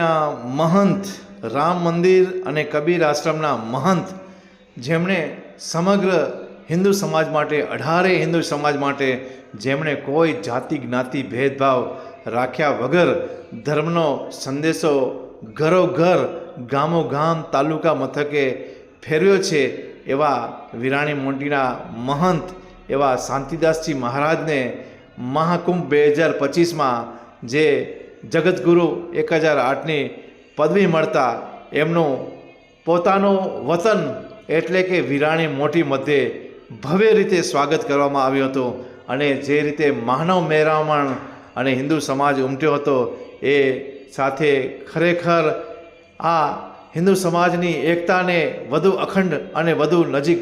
મહંત, રામ મંદિર અને કબીર આશ્રમના મહંત, જેમણે સમગ્ર હિન્દુ સમાજ માટે, અઢારે હિન્દુ સમાજ માટે જેમણે કોઈ જાતિ, જ્ઞાતિ, ભેદભાવ રાખ્યા વગર ધર્મનો સંદેશો ઘરોઘર ગામો ગામ તાલુકા મથકે ફેરવ્યો છે, એવા વિરાણી મોંટીના મહંત, એવા શાંતિદાસજી મહારાજને મહાકુંભ બે હજાર પચીસમાં જે જગતગુરુ એક હજાર આઠની પદવી મળતા એમનું પોતાનું વતન એટલે કે વિરાણી મોટી મધ્યે ભવ્ય રીતે સ્વાગત કરવામાં આવ્યું હતું. અને જે રીતે માનવ મેરામણ અને હિન્દુ સમાજ ઉમટ્યો હતો, એ સાથે ખરેખર આ હિન્દુ સમાજની એકતાને વધુ અખંડ અને વધુ નજીક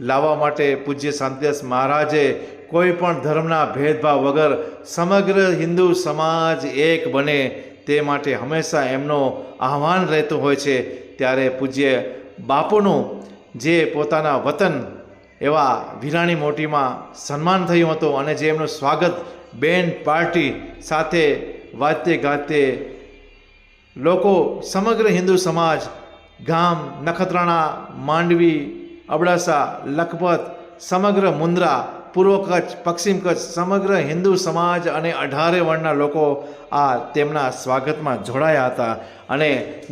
લાવવા માટે પૂજ્ય શાંતિદાસ મહારાજે કોઈ પણ ધર્મના ભેદભાવ વગર સમગ્ર હિન્દુ સમાજ એક બને તે માટે હંમેશા એમનો આહવાન રહેતું હોય છે. ત્યારે પૂજ્ય બાપુનું જે પોતાના વતન એવા વિરાણી મોટીમાં સન્માન થયું હતું અને જે એમનું સ્વાગત બેન પાર્ટી સાથે વાતે ગાતે લોકો સમગ્ર હિન્દુ સમાજ, ગામ, નખત્રાણા, માંડવી, અબડાસા, લખપત, સમગ્ર મુન્દ્રા પૂર્વ કચ્છ, પશ્ચિમ કચ્છ, સમગ્ર હિન્દુ સમાજ અને અઢારે વર્ણના લોકો આ તેમના સ્વાગતમાં જોડાયા હતા અને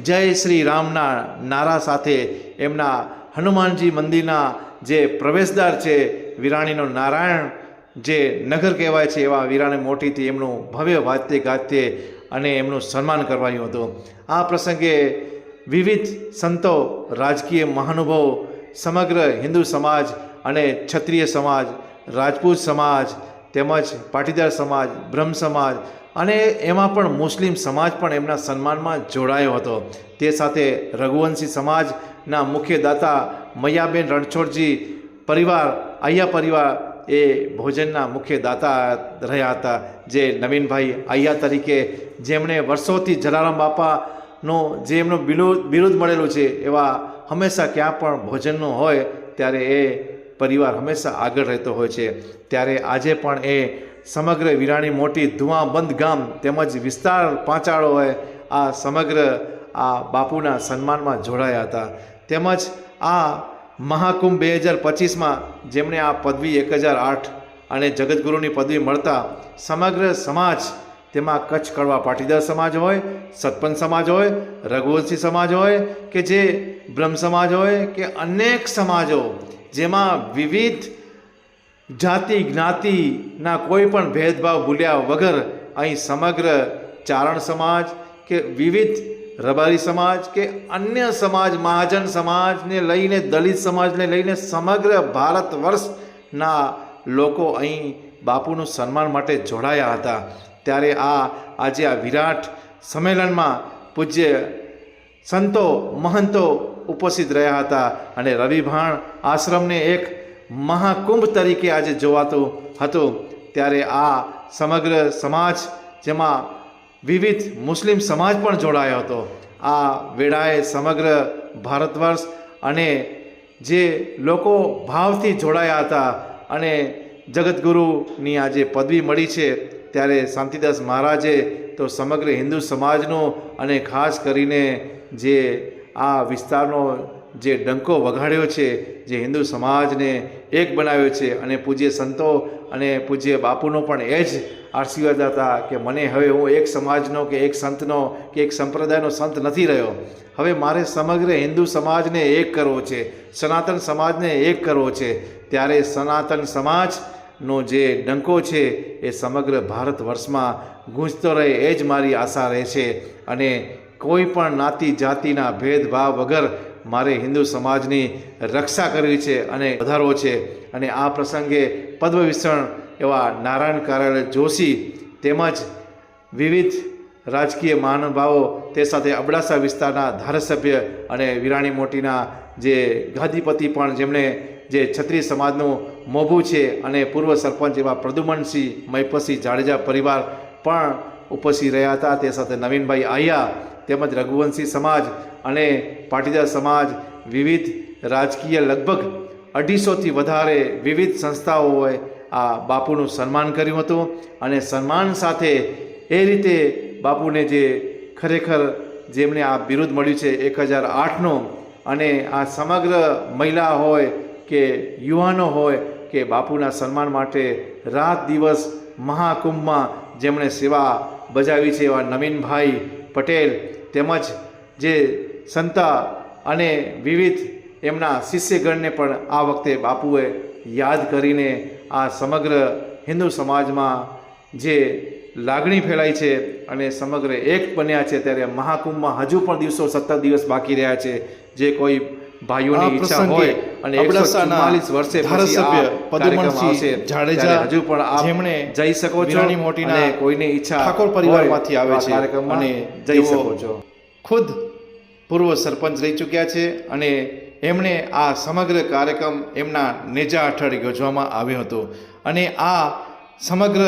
જય શ્રી રામના નારા સાથે એમના હનુમાનજી મંદિરના જે પ્રવેશદ્વાર છે, વિરાણીનો નારાયણ જે નગર કહેવાય છે, એવા વિરાણી મોટીથી એમનું ભવ્ય વાદ્ય ગાત્ય અને એમનું સન્માન કરવાયું હતું. આ પ્રસંગે વિવિધ સંતો, રાજકીય મહાનુભાવો, સમગ્ર હિન્દુ સમાજ અને ક્ષત્રિય સમાજ રાજપૂત સમાજ તેમજ પાટીદાર સમાજ, બ્રહ્મ સમાજ અને એમાં પણ મુસ્લિમ સમાજ પણ એમના સન્માનમાં જોડાયો હતો. તે સાથે રઘુવંશી સમાજના મુખ્ય દાતા મૈયાબેન રણછોડજી પરિવાર આయ్યા પરિવાર એ ભોજનના મુખ્ય દાતા રહ્યા હતા. જે નવીનભાઈ આయ్યા તરીકે જેમણે વર્ષોથી જલારામ બાપાનો જે એમનું બિરુદ મળેલું છે એવા હંમેશા ક્યાં પણ ભોજનનું હોય ત્યારે એ પરિવાર હંમેશા આગળ રહેતો હોય છે. ત્યારે આજે પણ એ સમગ્ર વિરાણી મોટી ધુઆબંધ ગામ તેમજ વિસ્તાર પાંચાળો હોય આ સમગ્ર આ બાપુના સન્માનમાં જોડાયા હતા. તેમજ આ મહાકુંભ બે હજાર પચીસમાં જેમણે આ પદવી એક હજાર આઠ અને જગતગુરુની પદવી મળતા સમગ્ર સમાજ તેમાં કચ્છ કડવા પાટીદાર સમાજ હોય, સતપંચ સમાજ હોય, રઘુવંશી સમાજ હોય કે જે બ્રહ્મ સમાજ હોય કે અનેક સમાજો જેમાં વિવિધ જાતિ, જ્ઞાતિના કોઈ પણ ભેદભાવ ભૂલ્યા વગર અહીં સમગ્ર ચારણ સમાજ કે વિવિધ રબારી સમાજ કે અન્ય સમાજ, મહાજન સમાજને લઈને, દલિત સમાજને લઈને સમગ્ર ભારત વર્ષના લોકો અહીં બાપુનું સન્માન માટે જોડાયા હતા. ત્યારે આ આજે આ વિરાટ સંમેલનમાં પૂજ્ય સંતો મહંતો ઉપસ્થિત રહ્યા હતા અને રવિભાણ આશ્રમને એક મહાકુંભ તરીકે આજે જોવાતું હતું. ત્યારે આ સમગ્ર સમાજ, જેમાં વિવિધ મુસ્લિમ સમાજ પણ જોડાયો હતો. આ વેળાએ સમગ્ર ભારત વર્ષ અને જે લોકો ભાવથી જોડાયા હતા અને જગતગુરુની આજે પદવી મળી છે, ત્યારે શાંતિદાસ મહારાજે તો સમગ્ર હિન્દુ સમાજનો અને ખાસ કરીને જે આ વિસ્તારનો જે ડંકો વગાડ્યો છે, જે હિન્દુ સમાજને એક બનાવ્યો છે અને પૂજ્ય સંતો અને પૂજ્ય બાપુનો પણ એ જ આશીર્વાદ હતા કે મને હવે હું એક સમાજનો કે એક સંતનો કે એક સંપ્રદાયનો સંત નથી રહ્યો. હવે મારે સમગ્ર હિન્દુ સમાજને એક કરવો છે, સનાતન સમાજને એક કરવો છે. ત્યારે સનાતન સમાજનો જે ડંકો છે એ સમગ્ર ભારત વર્ષમાં ગૂંજતો રહે એ જ મારી આશા રહે છે અને કોઈ પણ નાતી, જાતિના ભેદભાવ વગર મારે હિન્દુ સમાજની રક્ષા કરવી છે અને વધારવો છે. અને આ પ્રસંગે પદ્મવિષણ એવા નારાયણ કાર્યાલય જોશી તેમજ વિવિધ રાજકીય મહાનુભાવો તે સાથે અબડાસા વિસ્તારના ધારાસભ્ય અને વિરાણી મોટીના જે ગાદીપતિ પણ જેમણે જે છત્રી સમાજનું મોભું છે અને પૂર્વ સરપંચ એવા પ્રદુમનસિંહ મહિપતસિંહ જાડેજા પરિવાર પણ ઉપસ્થિત રહ્યા હતા. તે સાથે નવીનભાઈ આહિયા તેમજ રઘુવંશી સમાજ અને પાટીદાર સમાજ વિવિધ રાજકીય લગભગ અઢીસોથી વધારે વિવિધ સંસ્થાઓએ આ બાપુનું સન્માન કર્યું હતું અને સન્માન સાથે એ રીતે બાપુને જે ખરેખર જેમને આ બિરુદ મળ્યું છે એક હજાર આઠનું અને આ સમગ્ર મહિલા હોય કે યુવાનો હોય કે બાપુના સન્માન માટે રાત દિવસ મહાકુંભમાં જેમણે સેવા બજાવી છે એવા નવીનભાઈ પટેલ તેમજ જે સંતા અને વિવિધ એમના શિષ્યગણને પણ આ વખતે બાપુએ યાદ કરીને આ સમગ્ર હિન્દુ સમાજમાં જે લાગણી ફેલાઈ છે અને સમગ્ર એક બન્યા છે, ત્યારે મહાકુંભમાં હજુ પણ દિવસો સત્તર દિવસ બાકી રહ્યા છે. જે કોઈ ભાઈઓની ઈચ્છા હોય અને એકસો વર્ષે ધારાસભ્ય પદુમણસિંહ જાડેજા, હજુ પણ આપ જેમણે જઈ શકો છો વિરાણી મોટીના અને કોઈની ઈચ્છા ઠાકોર પરિવારમાંથી આવે છે કાર્યક્રમમાં અને જઈ શકો છો. ખુદ પૂર્વ સરપંચ રહી ચૂક્યા છે અને એમણે આ સમગ્ર કાર્યક્રમ એમના નેજા હેઠળ યોજવામાં આવ્યો હતો. અને આ સમગ્ર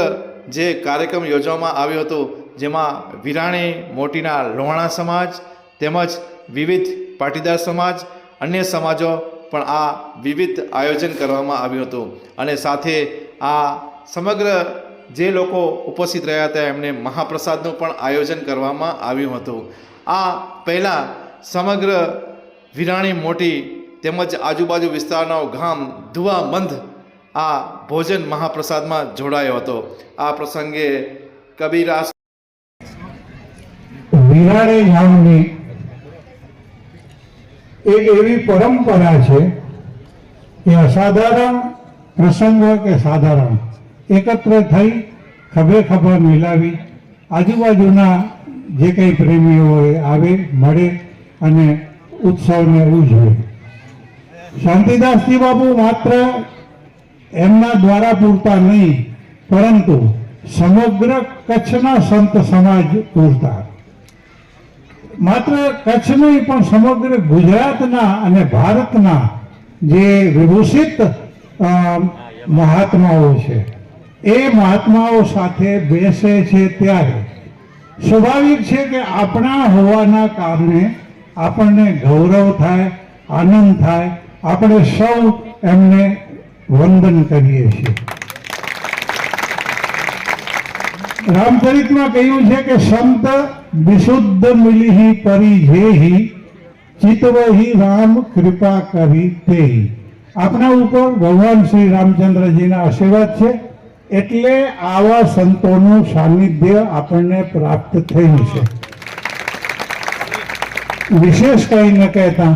જે કાર્યક્રમ યોજવામાં આવ્યો હતો જેમાં વિરાણી મોટીના લોહાણા સમાજ તેમજ વિવિધ પાટીદાર સમાજ અન્ય સમાજો પણ આ વિવિધ આયોજન કરવામાં આવ્યું હતું. અને સાથે આ સમગ્ર જે લોકો ઉપસ્થિત રહ્યા હતા, એમને મહાપ્રસાદનું પણ આયોજન કરવામાં આવ્યું હતું. આ પહેલાં સમગ્ર વિરાણી મોટી તેમજ આજુબાજુ વિસ્તારનો ગામ ધુવામંધ આ ભોજન મહાપ્રસાદમાં જોડાયો હતો. આ પ્રસંગે કબીરાસ વિરાણી ગામની એક એવી પરંપરા છે કે અસાધારણ પ્રસંગ કે સાધારણ એકત્ર થઈ ખભે ખભા મિલાવી આજુબાજુના જે કંઈ પ્રેમીઓ હોય આવે, મળે અને ઉત્સવને ઉજવે. શાંતિદાસજી બાબુ માત્ર એમના દ્વારા પૂરતા નહીં, પરંતુ સમગ્ર કચ્છના સંત સમાજ પૂરતા. માત્ર કચ્છ નહીં, પણ સમગ્ર ગુજરાતના અને ભારતના જે વિભૂષિત મહાત્માઓ છે, એ મહાત્માઓ સાથે બેસે છે ત્યારે. સ્વાભાવિક છે કે આપણા હોવાના કારણે આપણને ગૌરવ થાય, આનંદ થાય, આપણે સૌ એમને વંદન કરીએ છીએ. રામચરિતમાં કહ્યું છે કે સંત વિશુદ્ધ મિલિહી પરિજેહી ચિતવહી રામ કૃપા કરી તે આપણા ઉપર ભગવાન શ્રી રામચંદ્રજીના આશીર્વાદ છે, એટલે આવા સંતોનું સાનિધ્ય આપણને પ્રાપ્ત થયું છે. વિશેષ કઈ ન કહેતા,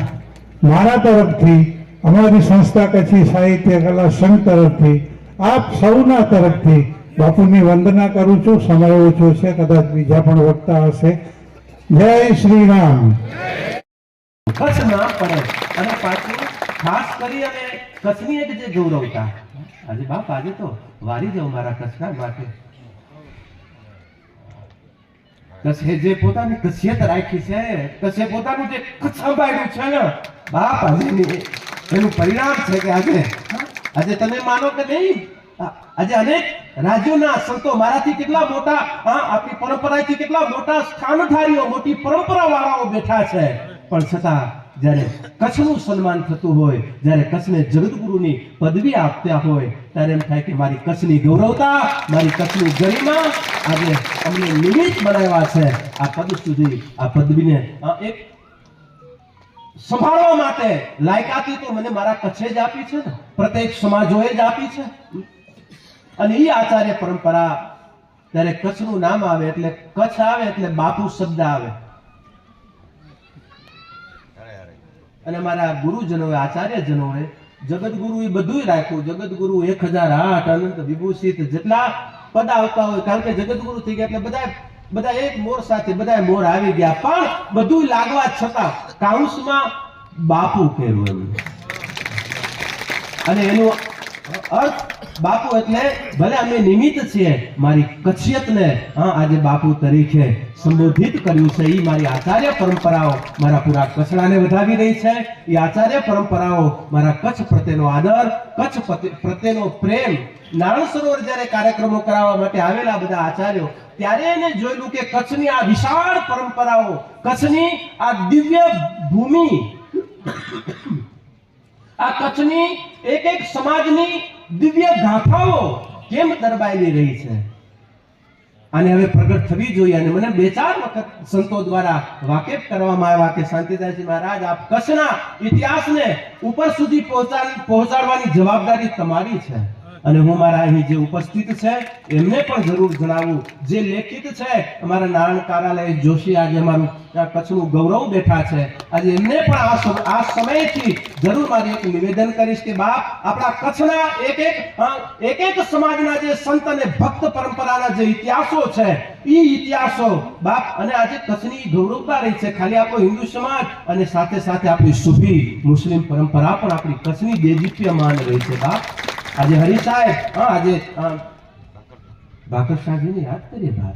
મારા તરફથી, અમારી સંસ્થા કચ્છી સાહિત્ય કલા સંઘ તરફથી, આપ સૌના તરફથી બાપુની વંદના કરું છું. સમય ઓછો છે, કદાચ બીજા પણ વક્તા હશે. જય શ્રી રામ કચ્છ ના પડે અને પાછું ખાસ કરી અને કચ્છની એક જે ગૌરવતા. આજે બાપ આજે તો વારી જાઉં મારા કચ્છના માટે. કચ્છે જે પોતાની કચ્છિયત રાખી છે, કચ્છે પોતાનું જે કચ્છ સંભાળ્યું છે ને, બાપ આજે એનું પરિણામ છે કે આજે આજે તમે માનો કે નહીં? આજે અનેક રાજ્યોના સંતો મારાથી કેટલા મોટા હા આપણી પરંપરાથી કેટલા મોટા સ્થાનધારીઓ, મોટી પરંપરા વાળાઓ બેઠા છે. પણ છતાં, જ્યારે કચ્છનું સન્માન થતું હોય, જ્યારે કચ્છને જગતગુરુની પદવી આપતા હોય, ત્યારે એમ થાય કે મારી કચ્છની ગૌરવતા, મારી કચ્છની ગરિમા આજે અમને નિમિત્ત બનાવ્યા છે. આ પદ સુધી આ પદવીને એક સંભાળવા માટે લાયકાતી તો મને મારા કચ્છે જ આપી છે ને? પ્રત્યેક સમાજોએ જ આપી છે? અને એ આચાર્ય પરંપરા ત્યારે કચ્છનું નામ આવે એટલે કચ્છ આવે એટલે બાપુ શબ્દ આવે. અને મારા ગુરુજનોએ, આચાર્યજનોએ જગતગુરુ એ બધું રાખ્યું. જગતગુરુ એક હજાર આઠ, અનંત વિભૂષિત જેટલા પદ આવતા હોય, કારણ કે જગતગુરુ થઈ ગયા એટલે બધા બધા એક મોર સાથે બધા મોર આવી ગયા. પણ બધું લાગવા છતાં કાઉન્સમાં બાપુ કહેવું અને એનો અર્થ બાપુ એટલે ભલે અમે નિમિત્ત છીએ, મારી કચ્છિયતને હા, આજે બાપુ તરીકે સંબોધિત કર્યું છે એ મારી આચાર્ય પરંપરાઓ મારા પૂરા કચડાને વધાવી રહી છે એ આચાર્ય પરંપરાઓ મારા કચ્છ પ્રત્યેનો આદર, કચ્છ પ્રત્યેનો પ્રેમ નારણ સરોવર જ્યારે કાર્યક્રમો કરાવવા માટે આવેલા બધા આચાર્યો, ત્યારે એને જોયેલું કે કચ્છની આ વિશાળ પરંપરાઓ, કચ્છની આ દિવ્ય ભૂમિ, આ કચ્છની એક એક સમાજની દિવ્ય ગાથાઓ કેમ દરબાયેલી રહી છે? અને હવે પ્રગટ થવી જોઈએ અને મને બે ચાર વખત સંતો દ્વારા વાકેફ કરવામાં આવ્યા કે શાંતિદાસજી મહારાજ, આપ કચ્છના ઇતિહાસને ઉપર સુધી પહોંચાડ, પહોંચાડવાની જવાબદારી તમારી છે. અને હું મારા અહીં જે ઉપસ્થિત છે, એમને પણ જરૂર જણાવું. જે લેખિત છે, અમારા નારાયણ કાર્યાલય જોશી આજે અમારું કચ્છનું ગૌરવ બેઠા છે. આજે એમને પણ આ સમયથી જરૂર મારી એક નિવેદન કરીશ કે બાપ, આપણા કચ્છના એક એક એક એક સમાજના જે સંત અને ભક્ત પરંપરાના જે ઇતિહાસો છે, એ ઇતિહાસો, બાપ, અને આજે કચ્છની ગૌરવતા રહી છે. ખાલી આપણો હિન્દુ સમાજ અને સાથે સાથે આપણી સુફી મુસ્લિમ પરંપરા પણ આપણી કચ્છની દેજીપ્યમાન રહી છે, બાપ. આજે હરી સાહેબ, હા, આજે ભાકર શાહજીને યાદ કરીએ બાપ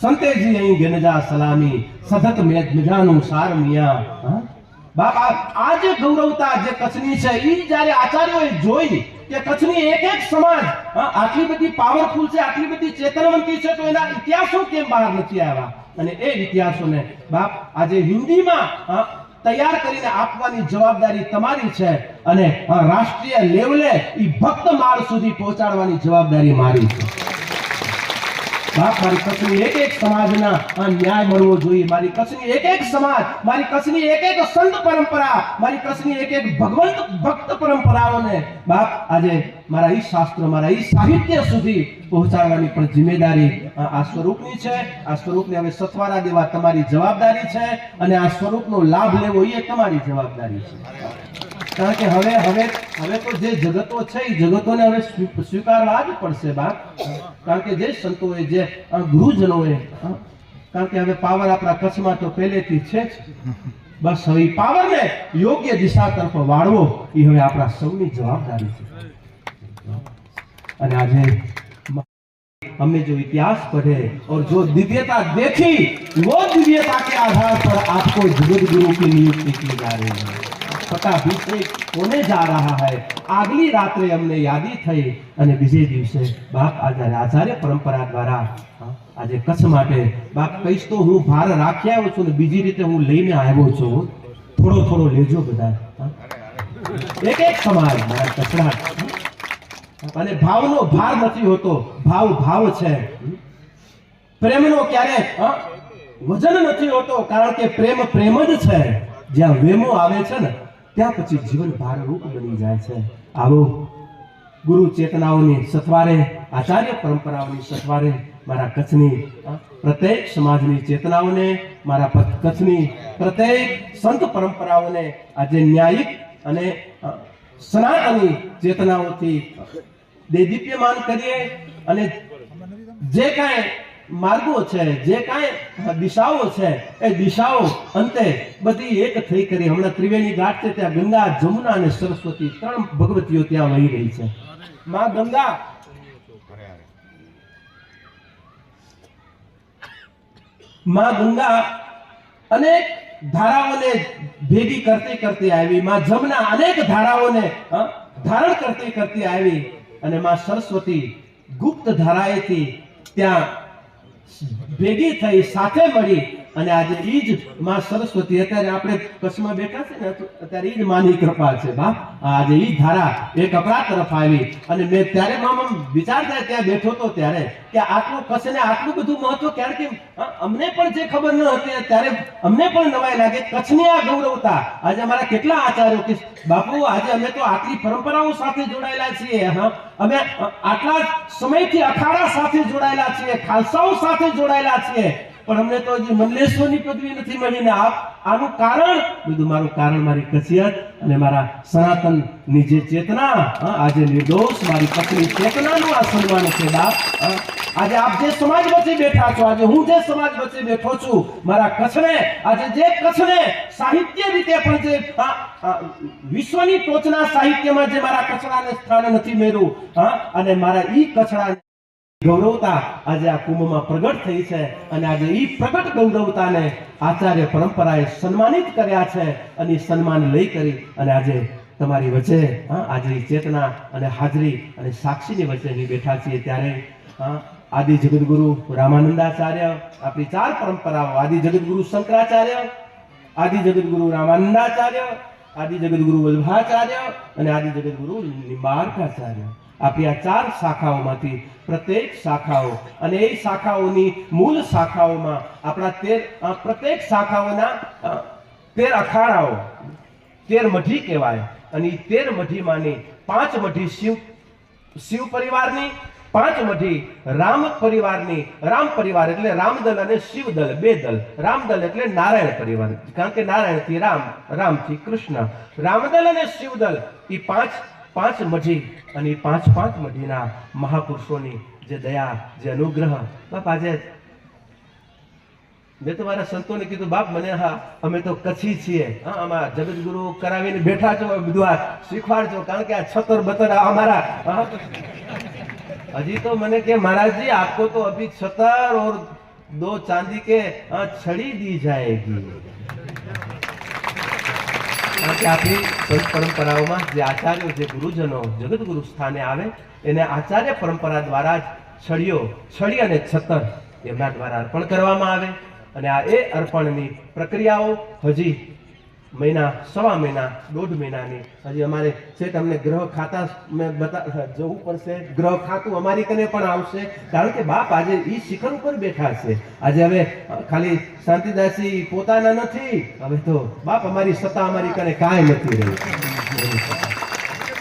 સંતેજી અહીં ગેનજા સલામી, સતત મેજ મજાનું સાર મિયા, હા? બાપ, આ- જે ગૌરવતા, જે કચ્છની છે એ જ્યારે આચાર્યોએ જોઈ કે કચ્છની એક એક સમાજ આટલી બધી પાવરફુલ છે, આટલી બધી ચેતનવંતી છે, તો એના ઇતિહાસો કેમ બહાર નથી આવ્યા અને એ ઇતિહાસોને, બાપ, આજે હિન્દીમાં તૈયાર કરીને આપવાની જવાબદારી તમારી છે અને રાષ્ટ્રીય લેવલે એ ભક્ત માળ સુધી પહોંચાડવાની જવાબદારી મારી છે. બાપ, મારી કચ્છની એક એક સમાજના આ ન્યાય મળવો જોઈએ. મારી કચ્છની એક એક સમાજ, મારી કચ્છની એક એક સંત પરંપરા, મારી કચ્છની એક એક ભગવંત ભક્ત પરંપરાઓને બાપ, આજે મારા ઈ શાસ્ત્ર, મારા ઈ સાહિત્ય સુધી પહોંચાડવાની પણ જિમ્મેદારી આ સ્વરૂપની છે. આ સ્વરૂપને હવે સથવારા દેવા તમારી જવાબદારી છે અને આ સ્વરૂપનો લાભ લેવો એ તમારી જવાબદારી છે. કારણ કે હવે હવે હવે તો જે જગતો છે એ જગતોને હવે સ્વી- સ્વીકારવા જ પડશે બાપ કારણ કે જે સંતોએ જે આ ગુરુજનોએ હા, કારણ કે હવે પાવર આપણા કચ્છમાં તો પહેલેથી છે જ બસ હવે ઈ પાવરને યોગ્ય દિશા તરફ વાળવો એ હવે આપણા સૌની જવાબદારી છે અને આજે हमने जो इतिहास पढ़े और जो दिव्यता देखी वो दिव्यता के आधार पर आपको जगत गुरु की नियुक्ति की जा रही है પટાભિષેક કોને જા રહા હૈ? આગલી રાત્રે અમને યાદી થઈ અને બીજે દિવસે બાપ આચાર્ય આચાર્ય પરંપરા દ્વારા આજે કચ્છ માટે બાપ કહીશ તો હું ભાર રાખી આવ્યો છું ને બીજી રીતે હું લઈને આવ્યો છું. થોડો થોડો લેજો બધા એક એક સમાજ કચરા અને ભાવનો ભાર નથી હોતો, ભાવ ભાવ છે. પ્રેમનો ક્યારે વજન નથી હોતો, કારણ કે પ્રેમ પ્રેમ જ છે. જ્યાં વેમો આવે છે ને ત્યાં પછી જીવન ભારરૂપ બની જાય છે. આવો, ગુરુ ચેતનાઓની સથવારે આચાર્ય પરંપરાઓની સથવારે મારા કચ્છની પ્રત્યેક સમાજની ચેતનાઓને, મારા કચ્છની પ્રત્યેક સંત પરંપરાઓને આજે ન્યાયિક અને સનાતની ચેતનાઓથી દેદીપ્યમાન કરીએ અને જે કાંઈ માર્ગો છે, જે કાંઈ દિશાઓ છે, એ દિશાઓ અંતે બધી એક થઈ કરી. હમણાં ત્રિવેણી ઘાટ છે, ત્યાં ગંગા, જમુના અને સરસ્વતી ત્રણ ભગવતીઓ ત્યાં વહી રહી છે. માં ગંગા! માં ગંગા અનેક ધારાઓને ભેગી કરતી કરતી આવી. માં જમના અનેક ધારાઓને ધારણ કરતી કરતી આવી. અને માં સરસ્વતી ગુપ્ત ધારાએથી ત્યાં ભેગી થઈ સાથે મળી અને આજે એ જ માં સરસ્વતી, અત્યારે આપણે કચ્છમાં બેઠા છે ને અત્યારે એ જ માની કૃપા છે, બા. આજે એ ધારા એ કપડા તરફ આવી. અને મેં ત્યારે મામ વિચાર થાય ત્યાં બેઠો તો ત્યારે કે આટલું કચ્છને આટલું બધું મહત્વ ક્યારે કેમ? અમને પણ જે ખબર ન હતી ત્યારે અમને પણ નવાઈ લાગે. કચ્છની આ ગૌરવતા. આજે અમારા કેટલા આચાર્યો કે, બાપુ, આજે અમે તો આટલી પરંપરાઓ સાથે જોડાયેલા છીએ. હા, અમે આટલા સમયથી અખાડા સાથે જોડાયેલા છીએ, ખાલસાઓ સાથે જોડાયેલા છીએ. પણ અમને તો હજી મંડલેશ્વરની પદવી નથી મળી ને આનું કારણ? બધું મારું કારણ મારી કસિયત અને મારા સનાતનની જે ચેતના આજે નિર્દોષ, મારી પત્ની ચેતનાનું આ સન્માન છે બાપ. આજે આપ જે સમાજ વચ્ચે બેઠા છો, આજે હું જે સમાજ વચ્ચે બેઠો છું, મારા કચ્છને, આજે જે કચ્છને સાહિત્ય રીતે પણ જે વિશ્વની ટોચના સાહિત્યમાં જે મારા કચરાને સ્થાન નથી મેળવું, હા, અને મારા ઈ કચરા ગૌરવતા આજે આ કુંભમાં પ્રગટ થઈ છે અને આજે એ પ્રગટ ગૌરવતાને આચાર્ય પરંપરાએ સન્માનિત કર્યા છે અને સન્માન લઈ કરી અને આજે તમારી વચ્ચે આજની ચેતના અને હાજરી અને સાક્ષીની વચ્ચે બેઠા છીએ ત્યારે આદિ જગદગુરુ રામાનંદાચાર્ય, આપણી ચાર પરંપરાઓ, આદિ જગદગુરુ શંકરાચાર્ય, આદિ જગદગુરુ રામાનંદાચાર્ય, આદિ જગદગુરુ વલ્ભાચાર્ય અને આદિ જગદગુરુ નિંબાર્કાચાર્ય. આપણી આ ચાર શાખાઓમાંથી પ્રત્યેક શાખાઓ અને એ શાખાઓની મૂળ શાખાઓમાં આપણા તેર પ્રત્યેક શાખાઓના તેર અખાડાઓ, તેર મઢી કહેવાય. અને એ તેર મઢીમાંની પાંચ મઢી શિવ શિવ પરિવારની, પાંચ મઢી રામ પરિવારની, રામ પરિવાર એટલે રામદલ અને શિવદલ, બે દલ. રામદલ એટલે નારાયણ પરિવાર. કારણ કે નારાયણથી રામ, રામથી કૃષ્ણ. રામદલ અને શિવદલ એ પાંચ પાંચ મઢી અને પાંચ પાંચ મઢીના મહાપુરુષોની જે દયા, જે અનુગ્રહ. બાપ આજે મેં તો મારા સંતોને કીધું, બાપ, મને હા, અમે તો કચ્છી છીએ. હા, આમાં જગતગુરુ કરાવીને બેઠા છો બધું આ શીખવાડજો, કારણ કે આ છતર બતર અમારા. હજી તો મને કે, મહારાજજી, આપકો તો અભી છતર ઓર દો ચાંદી કે છડી દી જાએગી કારણ કે આપણી સંત પરંપરાઓમાં જે આચાર્યો, જે ગુરુજનો જગતગુરુ સ્થાને આવે, એને આચાર્ય પરંપરા દ્વારા જ છડીઓ છડી અને છતર એમના દ્વારા અર્પણ કરવામાં આવે. અને આ એ અર્પણની પ્રક્રિયાઓ હજી મહિના, સવા મહિના, દોઢ મહિનાની. હજી અમારે છે તમને ગ્રહ ખાતા મેં બતા જવું પડશે. ગ્રહ ખાતું અમારી કને પણ આવશે. કારણ કે બાપ આજે એ શિખર ઉપર બેઠા છે. આજે હવે ખાલી શાંતિદાસી પોતાના નથી. હવે તો બાપ અમારી સત્તા અમારી કને કાંઈ નથી રહી.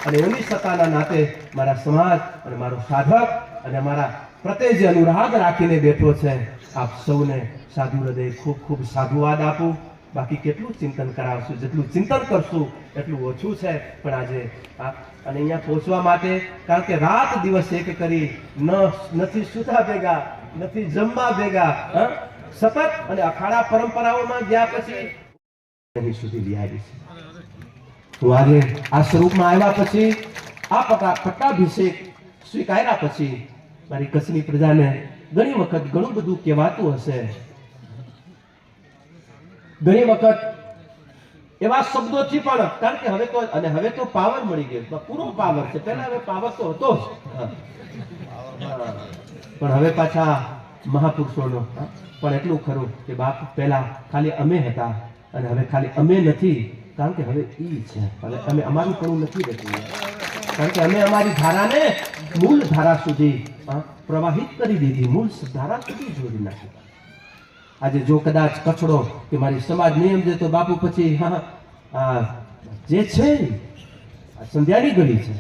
અને એની સત્તાના નાતે મારા સમાજ અને મારો સાધક અને મારા પ્રત્યે જે અનુરાગ રાખીને બેઠો છે, આપ સૌને સાધુ હૃદય ખૂબ ખૂબ સાધુવાદ આપું. બાકી કેટલું ચિંતન કરાવશું, જેટલું ચિંતન કરશું, એટલું ઓછું છે. પણ આજે આ, અને અહીંયા પહોંચવા માટે, કારણ કે રાત દિવસ એક કરી, ન, નથી સુતા ભેગા, નથી જમવા ભેગા? સતત અને અખાડા પરંપરાઓમાં ગયા પછી અહીં સુધી બિહારી છે. હું આજે આ સ્વરૂપમાં આવ્યા પછી, આ પટા, પટ્ટાભિષેક સ્વીકાર્યા પછી, મારી કચ્છની પ્રજાને ઘણી વખત ઘણું બધું કહેવાતું હશે. ઘણી વખત એવા શબ્દોથી પણ, કારણ કે હવે તો, અને હવે તો પાવર મળી ગયો પૂરો પાવર છે. પહેલા હવે પાવર તો હતો જ. પણ હવે પાછા મહાપુરુષોનો પણ એટલું ખરું કે બાપ પહેલા ખાલી અમે હતા અને હવે ખાલી અમે નથી. કારણ કે હવે ઈ છે. હવે અમે અમારું પણ નથી રહેતું. કારણ કે અમે અમારી ધારાને મૂળ ધારા સુધી પ્રવાહિત કરી દીધી. મૂળ ધારા સુધી જોડી નાખી. આજે જો કદાચ કચડો કે મારી સમાજ નિયમ સમજે તો બાપુ પછી, હા આ જે છે સંધ્યાની ગળી છે.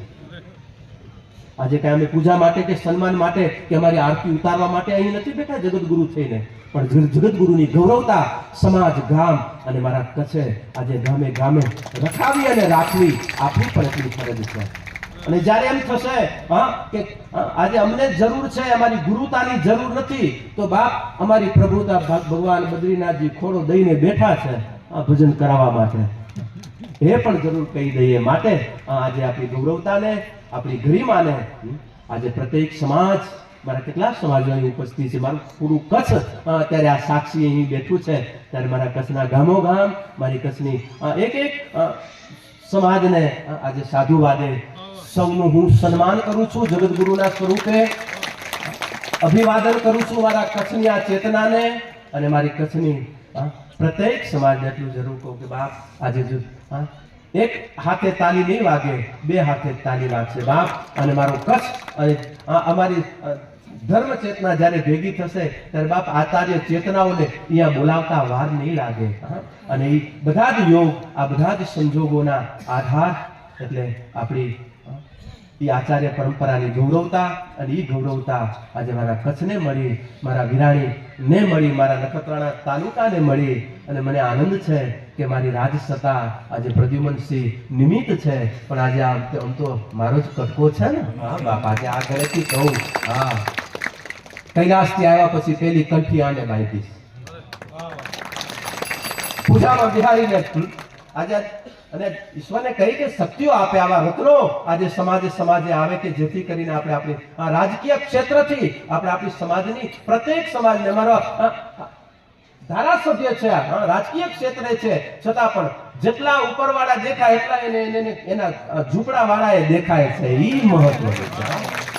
આજે કઈ અમે પૂજા માટે કે સન્માન માટે કે અમારી આરતી ઉતારવા માટે અહીં નથી બેઠા જગતગુરુ થઈને પણ જગતગુરુની ગૌરવતા સમાજ, ગામ અને મારા કચ્છે આજે ગામે ગામે રખાવી અને રાખવી આપણી પણ એટલી ફરજ છે. અને જ્યારે એમ થશે, હા, કે આજે અમને જરૂર છે, અમારી ગુરુતાની જરૂર નથી, તો બાપ અમારી પ્રભુતા ભગવાન બદ્રીનાથજી ખોડો દઈને બેઠા છે, આ ભજન કરાવવા માટે. એ પણ જરૂર કહી દઈએ માટે આજે આપણી ગૌરવતાને, આપણી ગરિમાને આજે પ્રત્યેક સમાજ, મારા કેટલા સમાજો અહીં ઉપસ્થિત છે, મારું પૂરું કચ્છ ત્યારે આ સાક્ષી અહીં બેઠું છે, ત્યારે મારા કચ્છના ગામો ગામ, મારી કચ્છની એક એક સમાજને આજે સાધુવાદે સૌનું હું સન્માન કરું છું જગદગુરુના સ્વરૂપે અભિવાદન કરું છું મારા કચ્છની આ ચેતનાને અને મારી કચ્છની પ્રત્યેક સમાજને એટલું જરૂર કહું કે બાપ આજે જો એક હાથે તાલી નહીં વાગે બે હાથે તાલી વાગશે. બાપ અને મારો કચ્છ અને અમારી ધર્મ ચેતના જ્યારે ભેગી થશે ત્યારે બાપ આચાર્ય ચેતનાઓને અહીંયા બોલાવતા વાર નહીં લાગે હા, અને એ બધા જ યોગ આ બધા જ સંજોગોના આધાર એટલે આપણી એ આચાર્ય પરંપરાની ગૌરવતા અને એ ગૌરવતા આજે મારા કચ્છને મળી, મારા વિરાણીને મળી, મારા નખત્રાણા તાલુકાને મળી. અને મને આનંદ છે કે મારી રાજસત્તા આજે પ્રદ્યુમનસિંહ નિમિત્ત છે. પણ આજે આમ તો મારો જ કટકો છે ને. હા, બાપ, આજે આ ઘરેથી કહું. હા. કૈલાસથી આવ્યા પછી પેલી કંઠી આને બાંધીશ પૂજામાં બિહારીને આજે અને ઈશ્વરને કહી કે શક્તિઓ આપે આવા રત્નો આજે સમાજે સમાજે આવે કે જેથી કરીને આપણે આપણી રાજકીય ક્ષેત્રથી આપણે આપણી સમાજની પ્રત્યેક સમાજને મારો અ, અ, ધારાસભ્ય છે રાજકીય ક્ષેત્રે છે. છતાં પણ જેટલા ઉપરવાળા દેખાય એટલા એને એને- એને ઝૂંપડા વાળા એ દેખાય છે. એ મહત્વ છે.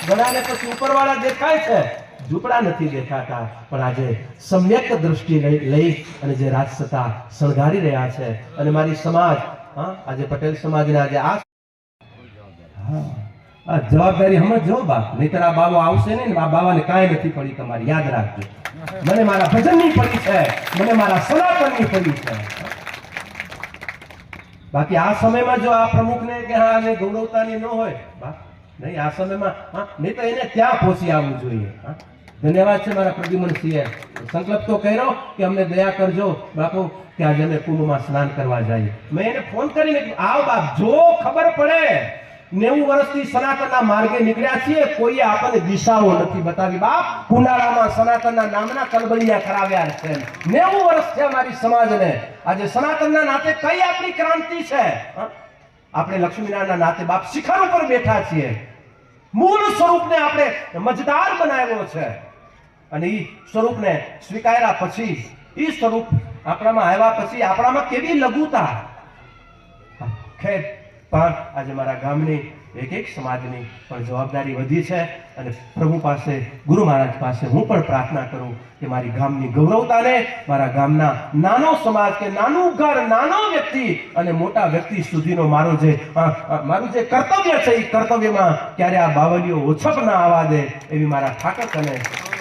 ઘણાને પછી ઉપરવાળા દેખાય છે. ઝૂંપડા નથી દેખાતા, પણ આજે સમ્યક દ્રષ્ટિ લઈ અને જે રાજસત્તા શણગારી રહ્યા છે અને મારી સમાજ, હા, આજે પટેલ સમાજના આજે આ આ જવાબદારી સમજો બાપ, નહીતર આ બાબો આવશે નહીં આ બાબાને કાંઈ નથી પડી તમારી, યાદ રાખજો. મને મારા ભજનની પડી છે, મને મારા સનાતનની પડી છે. બાકી આ સમયમાં જો આ પ્રમુખને કે હા, આને ગૌરવતાની ન હોય બા નહીં, આ સમયમાં, હા, નહીં તો એને ત્યાં પહોંચી આવવું જોઈએ, હા? ધન્યવાદ છે મારા પ્રદ્યુમનસિંહે. સંકલ્પ તો કર્યો કે અમને દયા કરજો. બાપુ, કે આજે અમે કુંડમાં સ્નાન કરવા જઈએ. મેં એને ફોન કરીને આવ બાપ, જો ખબર પડે, નેવું વર્ષથી સનાતનના માર્ગે નીકળ્યા છીએ, કોઈએ આપણને દિશાઓ નથી બતાવી. બાપ, કુંડાળામાં સનાતનના નામના કલબલિયા કરાવ્યા છે નેવું વર્ષ છે અમારી સમાજને. આજે સનાતનના નાતે કઈ આપણી ક્રાંતિ છે? આપણે લક્ષ્મીનારાયણના નાતે બાપ શિખર ઉપર બેઠા છીએ. મૂળ સ્વરૂપને આપણે મજદાર બનાવ્યો છે. અને એ સ્વરૂપને સ્વીકાર્યા પછી એ સ્વરૂપ આપણામાં આવ્યા પછી આપણામાં કેવી લઘુતા? ખેર પણ આજે મારા ગામની એક એક સમાજની પણ જવાબદારી વધી છે અને પ્રભુ પાસે, ગુરુ મહારાજ પાસે હું પણ પ્રાર્થના કરું કે મારી ગામની ગૌરવતાને, મારા ગામના નાનો સમાજ કે નાનું ઘર, નાનો વ્યક્તિ અને મોટા વ્યક્તિ સુધીનો મારો જે મારું જે કર્તવ્ય છે એ કર્તવ્યમાં ક્યારે આ બાવલીઓ ઓછપ ના આવવા દે એવી મારા ઠાકર અને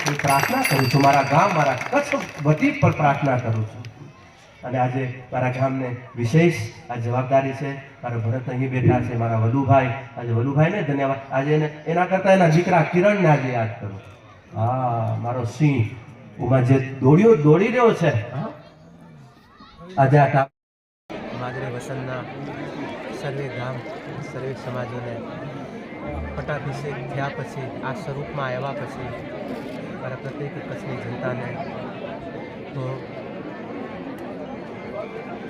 હું પ્રાર્થના કરું છું. મારા ગામ, મારા કચ્છ વતી પર પ્રાર્થના કરું છું. અને આજે મારા ગામને વિશેષ આ જવાબદારી છે. મારા ભરત અહીં બેઠા છે, મારા વલુભાઈ. આજે વલુભાઈને ધન્યવાદ. આજે એને, એના કરતાં એના દીકરા કિરણને આજે યાદ કરું. હા, મારો સિંહ. ઉમાં જે દોડ્યો, દોડી રહ્યો છે? આજે આ માદરે વસંતના સર્વે ગામ, સર્વે સમાજોને પટાભિષેક થયા પછી, આ સ્વરૂપમાં આવ્યા પછી મારા પ્રત્યેક કચ્છની જનતાને તો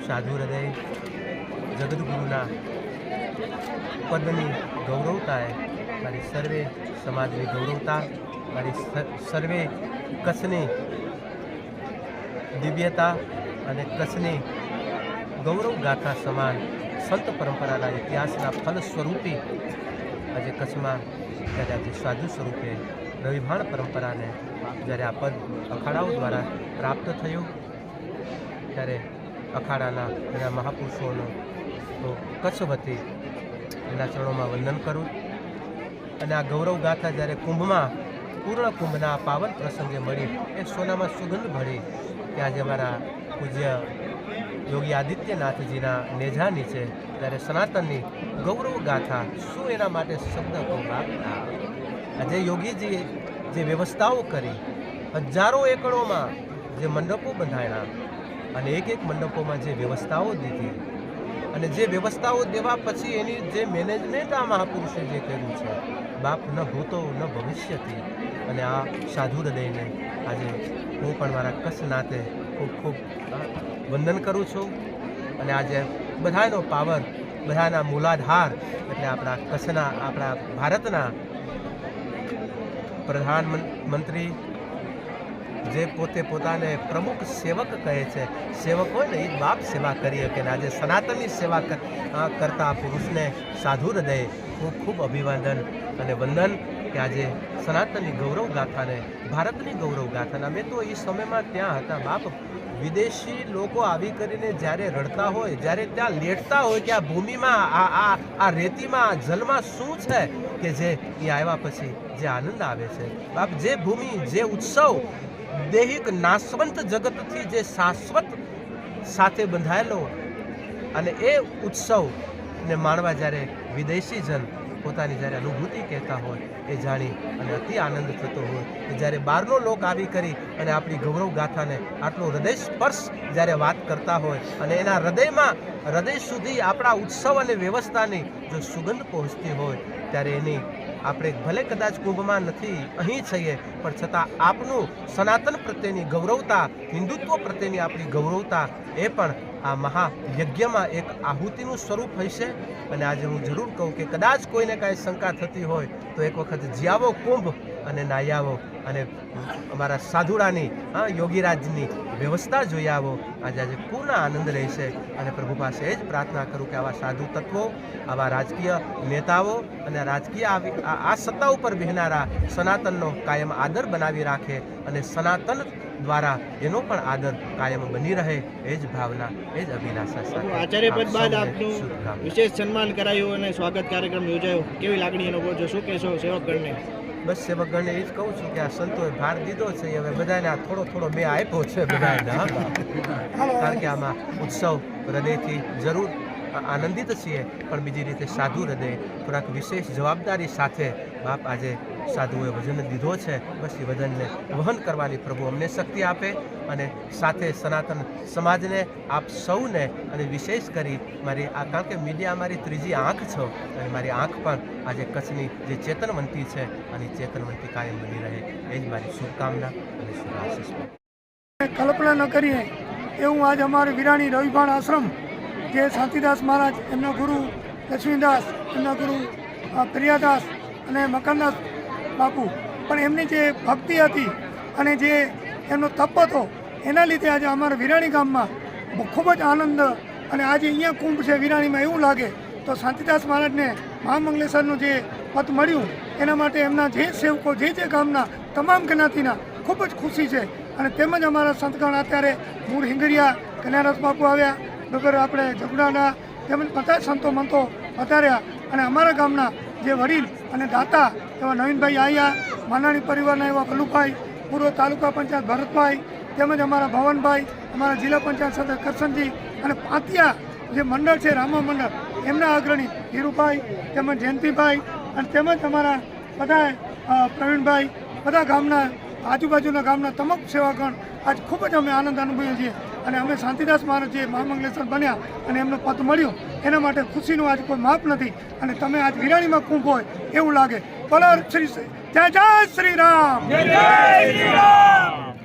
સાધુ હૃદય જગદગુરુના પદની ગૌરવતાએ મારી સર્વે સમાજની ગૌરવતા, મારી સર્વે કચ્છની દિવ્યતા અને કચ્છની ગૌરવ ગાથા સમાન સંત પરંપરાના ઇતિહાસના ફલ સ્વરૂપે આજે કચ્છમાં કદાચ સાધુ સ્વરૂપે રવિભાણ પરંપરાને જ્યારે આ પદ અખાડાઓ દ્વારા પ્રાપ્ત થયું, ત્યારે અખાડાના એના મહાપુરુષોનો તો કચ્છ વતી એના ચરણોમાં વંદન કરું અને આ ગૌરવ ગાથા જ્યારે કુંભમાં, પૂર્ણ કુંભના પાવન પ્રસંગે મળી, એ સોનામાં સુગંધ ભળી કે આજે અમારા પૂજ્ય યોગી આદિત્યનાથજીના નેજા નીચે ત્યારે સનાતનની ગૌરવ ગાથા શું એના માટે શબ્દ કહું? આજે યોગીજીએ જે વ્યવસ્થાઓ કરી, હજારો એકડોમાં જે મંડપો બંધાયા અને એક એક મંડપોમાં જે વ્યવસ્થાઓ દીધી અને જે વ્યવસ્થાઓ દેવા પછી એની જે મેનેજમેન્ટ આ મહાપુરુષે જે કર્યું છે, બાપ ન ભૂતો, ન ભવિષ્યથી અને આ સાધુ હૃદયને આજે હું પણ મારા કચ્છ નાતે ખૂબ ખૂબ વંદન કરું છું. અને આજે બધાનો પાવર, બધાના મૂલાધાર, એટલે આપણા કચ્છના, આપણા ભારતના પ્રધાનમંત્રી જે પોતે પોતાને પ્રમુખ સેવક કહે છે સેવક હોય ને એ બાપ સેવા કરી શકે આજે સનાતનની સેવા કર- કરતા પુરુષને સાધુ હૃદય હું ખૂબ અભિવાદન અને વંદન કે આજે સનાતનની ગૌરવ ગાથાને ભારતની ગૌરવ ગાથાને અમે તો એ સમયમાં ત્યાં હતા. બાપ, વિદેશી લોકો આવી કરીને જ્યારે રડતા હોય, જ્યારે ત્યાં લેટતા હોય કે આ ભૂમિમાં, આ આ આ રેતીમાં, આ જલમાં શું છે કે જે એ આવ્યા પછી જે આનંદ આવે છે? બાપ, જે ભૂમિ, જે ઉત્સવ, દૈહિક નાશવંત જગતથી જે શાશ્વત સાથે બંધાયેલો અને એ ઉત્સવને માણવા જ્યારે વિદેશી જન પોતાની જ્યારે અનુભૂતિ કહેતા હોય એ જાણી અને અતિ આનંદ થતો હોય. કે જ્યારે બહારનો લોક આવી કરી અને આપણી ગૌરવ ગાથાને આટલો હૃદય સ્પર્શ જ્યારે વાત કરતા હોય અને એના હૃદયમાં, હૃદય સુધી આપણા ઉત્સવ અને વ્યવસ્થાની જો સુગંધ પહોંચતી હોય, ત્યારે એની આપણે ભલે કદાચ કુંભમાં નથી અહીં છીએ, પણ છતાં આપનું સનાતન પ્રત્યેની ગૌરવતા, હિન્દુત્વ પ્રત્યેની આપણી ગૌરવતા, એ પણ આ મહાયજ્ઞમાં એક આહુતિનું સ્વરૂપ હશે. અને આજે હું જરૂર કહું કે કદાચ કોઈને કાંઈ શંકા થતી હોય, તો એક વખત જીયાવો કુંભ અને નાહી આવો અને અમારા સાધુડાની હા યોગીરાજની વ્યવસ્થા જોઈ આવો. આજે આજે પૂર્ણ આનંદ રહેશે અને પ્રભુ પાસે એ જ પ્રાર્થના કરું કે આવા સાધુ તત્વો આવા રાજકીય નેતાઓ અને રાજકીય આ સત્તા ઉપર બહેનારા સનાતનનો કાયમ આદર બનાવી રાખે અને સનાતન દ્વારા એનો પણ આદર કાયમ બની રહે એ જ ભાવના એ જ અભિલાષા સાથે આચાર્ય પદ બાદ આપનું વિશેષ સન્માન કરાયું અને સ્વાગત કાર્યક્રમ યોજાયો. કેવી લાગણી અનુભવ છો? શું કહેશો સેવકગણને બસ સેવકગણને એ જ કહું છું કે આ સંતોએ ભાર દીધો છે હવે બધાને આ થોડો થોડો મેં આપ્યો છે બધાને હા. કારણ કે આમાં ઉત્સવ હૃદયથી જરૂર આનંદિત છીએ પણ બીજી રીતે સાધુ હૃદય થોડાક વિશેષ જવાબદારી સાથે બાપ આજે સાધુએ વજન દીધો છે. બસ એ વજનને વહન કરવાની પ્રભુ અમને શક્તિ આપે અને સાથે સનાતન સમાજને આપ સૌને અને વિશેષ કરી મારી આ કારણ કે મીડિયા મારી ત્રીજી આંખ છો અને મારી આંખ પણ આજે કચ્છની જે ચેતનવંતી છે અને ચેતનવંતી કાયમ બની રહે. એ જ મારી શુભકામના અને શુભાશીષ કલ્પના ન કરીએ એવું આજ અમારે વિરાણી રવિભાણ આશ્રમ, જે શાંતિદાસ મહારાજ, એમના ગુરુ લક્ષ્મીદાસ, એમના ગુરુ પ્રિયાદાસ અને મકાનદાસ બાપુ, પણ એમની જે ભક્તિ હતી અને જે એમનો તપ હતો, એના લીધે આજે અમારા વિરાણી ગામમાં ખૂબ જ આનંદ અને આજે અહીંયા કુંભ છે, વિરાણીમાં એવું લાગે તો શાંતિદાસ મહારાજને મહામંગલેશ્વરનું જે પદ મળ્યું, એના માટે એમના જે સેવકો, જે જે ગામના તમામ જ્ઞાતિના ખૂબ જ ખુશી છે અને તેમજ અમારા સંતગણ અત્યારે મૂળ હિંગરિયા કન્યારસ બાપુ આવ્યા વગર આપણે જગડાના તેમજ બધા સંતો મંતો વધાર્યા અને અમારા ગામના જે વડીલ અને દાતા એવા નવીનભાઈ આયા માનાણી પરિવારના એવા કલુભાઈ પૂર્વ તાલુકા પંચાયત ભરતભાઈ, તેમજ અમારા ભવનભાઈ, અમારા જિલ્લા પંચાયત સદસ્ય કરશનજી અને પાતિયા જે મંડળ છે રામા મંડળ, એમના અગ્રણી ધીરુભાઈ, તેમજ જયંતિભાઈ અને તેમજ અમારા બધા પ્રવીણભાઈ, બધા ગામના, આજુબાજુના ગામના તમામ સેવાગણ, આજ ખૂબ જ અમે આનંદ અનુભવીએ છીએ. અને અમે શાંતિદાસ મહારાજ જે મહામંગલેશ્વર બન્યા અને એમનો પદ મળ્યો, એના માટે ખુશીનું આજ કોઈ માપ નથી. અને તમે આજ વિરાણીમાં કુંભ હોય એવું લાગે. પલર શ્રી જય જય શ્રી રામ! જય શ્રી રામ!